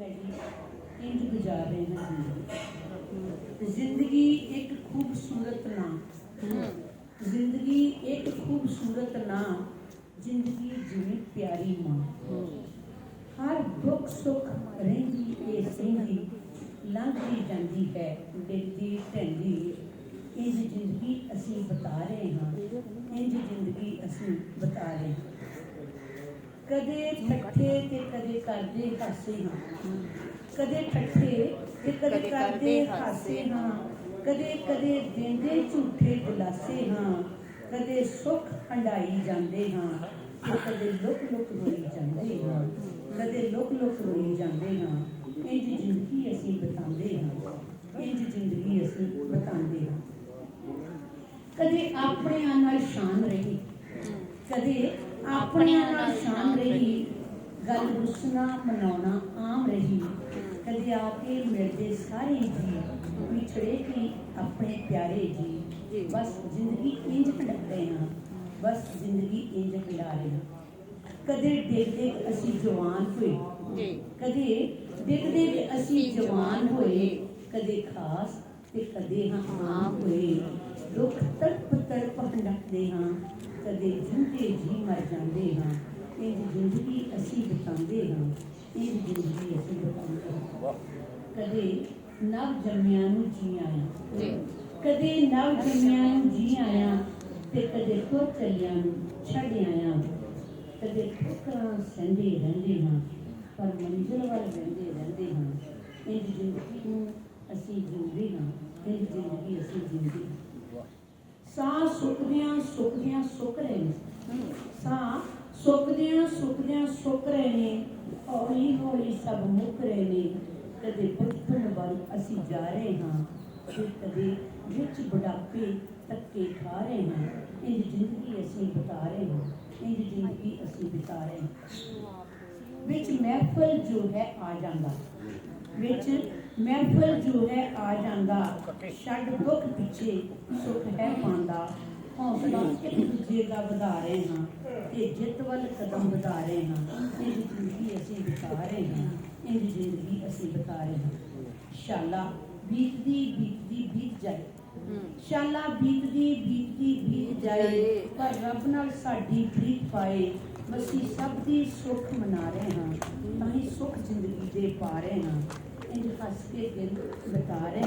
ਹੈ ਇੰਜ ਗੁਜ਼ਾਰ ਰਹੇ ਹਾਂ ਜ਼ਿੰਦਗੀ ਇੱਕ ਖੂਬਸੂਰਤ ਨਾਮ ਜ਼ਿੰਦਗੀ ਇੱਕ ਖੂਬਸੂਰਤ ਨਾਮ ਜ਼ਿੰਦਗੀ ਜਿਵੇਂ ਪਿਆਰੀ ਮਾਂ। ਹਰ ਦੁੱਖ ਸੁੱਖ ਰਹਿੰਦੀ ਏ ਸਹਿੰਦੀ ਲੰਘਦੀ ਜਾਂਦੀ ਹੈ, ਡਿੱਗਦੀ ਢਹਿੰਦੀ। ਇੰਜ ਜ਼ਿੰਦਗੀ ਅਸੀਂ ਬਤਾ ਰਹੇ ਹਾਂ ਇੰਜ ਜ਼ਿੰਦਗੀ ਅਸੀਂ ਬਤਾ ਰਹੇ ਹਾਂ। ਕਦੇ ਠੱਠੇ ਤੇ ਕਦੇ ਕਰਦੇ ਹਾਸੇ ਹਾਂ। ਕਦੇ ਠੱਠੇ ਤੇ ਕਦੇ ਕਰਦੇ ਹਾਸੇ ਹਾਂ। ਕਦੇ ਕਦੇ ਦਿੰਦੇ ਝੂਠੇ ਦਿਲਾਸੇ ਹਾਂ। ਕਦੇ ਸੁੱਖ ਹੰਡਾਈ ਜਾਂਦੇ ਹਾਂ। ਤੇ ਕਦੇ ਲੁਕ ਲੁਕ ਰੋਈ ਜਾਂਦੇ ਹਾਂ। ਕਦੇ ਲੁਕ ਲੁਕ ਰੋਈ ਜਾਂਦੇ ਹਾਂ। ਇੰਜ ਜ਼ਿੰਦਗੀ ਅਸੀਂ ਬਤਾਉਂਦੇ ਹਾਂ। ਇੰਜ ਜ਼ਿੰਦਗੀ ਅਸੀਂ ਬਤਾਉਂਦੇ ਹਾਂ। ਕਦੇ ਆਪਣਿਆਂ ਨਾਲ ਸ਼ਾਨ ਰਹੀ। ਕਦੇ ਆਪਣਿਆਂ ਨਾਲ ਸ਼ਾਨ ਰਹੀ ਗੱਲ ਰੁਸਣਾ ਮਨਾਉਣਾ ਆਮ ਰਹੀ। ਕਦੇ ਆ ਕੇ ਮਿਲਦੇ ਸਾਰੇ ਜੀ ਵਿਛੜੇ ਕੀ ਆਪਣੇ ਪਿਆਰੇ ਜੀ। ਬਸ ਜ਼ਿੰਦਗੀ ਇੰਜ ਭਟਕਦੇ ਹਾਂ ਬਸ ਜ਼ਿੰਦਗੀ ਇੰਜ ਰਹੇ ਹਾਂ ਕਦੇ ਡਿੱਗ ਅਸੀਂ ਜਵਾਨ ਹੋਏ ਜੀ। ਕਦੇ ਡਿੱਗ ਡਿੱਗ ਅਸੀਂ ਜਵਾਨ ਹੋਏ ਕਦੇ ਖਾਸ ਤੇ ਕਦੇ ਹਾਂ ਆਮ ਹੋਏ। ਦੁੱਖ ਤੜਪ ਹੰਡਕਦੇ ਹਾਂ ਕਦੇ ਜਿੰਦੇ ਜੀ ਮਰ ਜਾਂਦੇ ਹਾਂ ਇਹ ਜ਼ਿੰਦਗੀ ਅਸੀਂ ਬਤਾਉਂਦੇ ਹਾਂ ਇਹ ਜ਼ਿੰਦਗੀ ਅਸੀਂ ਬਤਾਉਂਦੇ ਹਾਂ। ਕਦੇ ਨਵ ਜੰਮਿਆਂ ਨੂੰ ਜੀ ਆਇਆ ਜੀ। ਕਦੇ ਨਵ ਜੰਮਿਆਂ ਨੂੰ ਜੀ ਆਇਆ ਤੇ ਕਦੇ ਤੁਰ ਚੱਲਿਆਂ ਨੂੰ ਛੱਡ ਆਇਆ। ਕਦੇ ਠੋਕਰਾਂ ਸਹਿੰਦੇ ਰਹਿੰਦੇ ਹਾਂ ਪਰ ਮੰਜ਼ਿਲ ਵੱਲ ਵਹਿੰਦੇ ਰਹਿੰਦੇ ਹਾਂ। ਇਹ ਜ਼ਿੰਦਗੀ ਨੂੰ ਅਸੀਂ ਜਿਉਂਦੇ ਹਾਂ ਇਹ ਜ਼ਿੰਦਗੀ ਅਸੀਂ ਜਿਉਂਦੇ ਹਾਂ ਸਾਹ ਸੁੱਕਦਿਆਂ ਸੁੱਕਦਿਆਂ ਸੁੱਕ ਰਹੇ ਨੇ। ਸਾਹ ਸੁੱਕਦਿਆਂ ਸੁੱਕਦਿਆਂ ਸੁੱਕ ਰਹੇ ਨੇ, ਹੌਲੀ ਹੌਲੀ ਸਭ ਮੁੱਕ ਰਹੇ ਨੇ। ਕਦੇ ਬਚਪਨ ਵੱਲ ਅਸੀਂ ਜਾ ਰਹੇ ਹਾਂ ਤੇ ਕਦੇ ਵਿੱਚ ਬੁਢਾਪੇ ਧੱਕੇ ਖਾ ਰਹੇ ਹਾਂ। ਇਹ ਜ਼ਿੰਦਗੀ ਅਸੀਂ ਬਿਤਾ ਰਹੇ ਹਾਂ ਇਹ ਜ਼ਿੰਦਗੀ ਅਸੀਂ ਬਿਤਾ ਰਹੇ ਹਾਂ। ਵਿੱਚ ਮਹਿਫਲ ਜੋ ਹੈ ਆ ਜਾਂਦਾ। ਵਿੱਚ ਮਹਿਫਲ ਜੋ ਹੈ ਆ ਜਾਂਦਾ, ਛੱਡ ਦੁੱਖ ਪਿੱਛੇ ਸੁੱਖ ਹੈ ਪਾਉਂਦਾ। ਹੌਸਲਾ ਇੱਕ ਦੂਜੇ ਦਾ ਵਧਾ ਰਹੇ ਹਾਂ, ਤੇ ਜਿੱਤ ਵੱਲ ਕਦਮ ਵਧਾ ਰਹੇ ਹਾਂ। ਇਹ ਜ਼ਿੰਦਗੀ ਅਸੀਂ ਬਿਤਾ ਰਹੇ ਹਾਂ ਇਹ ਜ਼ਿੰਦਗੀ ਅਸੀਂ ਬਿਤਾ ਰਹੇ ਹਾਂ। ਸ਼ਾਲਾ ਬੀਤਦੀ ਬੀਤਦੀ, ਬੀਤ ਜਾਏ। ਸ਼ਾਲਾ ਬੀਤਦੀ ਬੀਤਦੀ, ਬੀਤ ਜਾਏ, ਪਰ ਰੱਬ ਨਾਲ ਸਾਡੀ ਪ੍ਰੀਤ ਪਾਏ। ਅਸੀਂ ਸਭ ਦੀ ਸੁੱਖ ਮਨਾ ਰਹੇ ਹਾਂ, ਤਾਂ ਹੀ ਸੁੱਖ ਜ਼ਿੰਦਗੀ ਦੇ ਪਾ ਰਹੇ ਹਾਂ। ਇੰਜ ਹੱਸ ਕੇ ਦਿਨ ਬਿਤਾ ਰਹੇ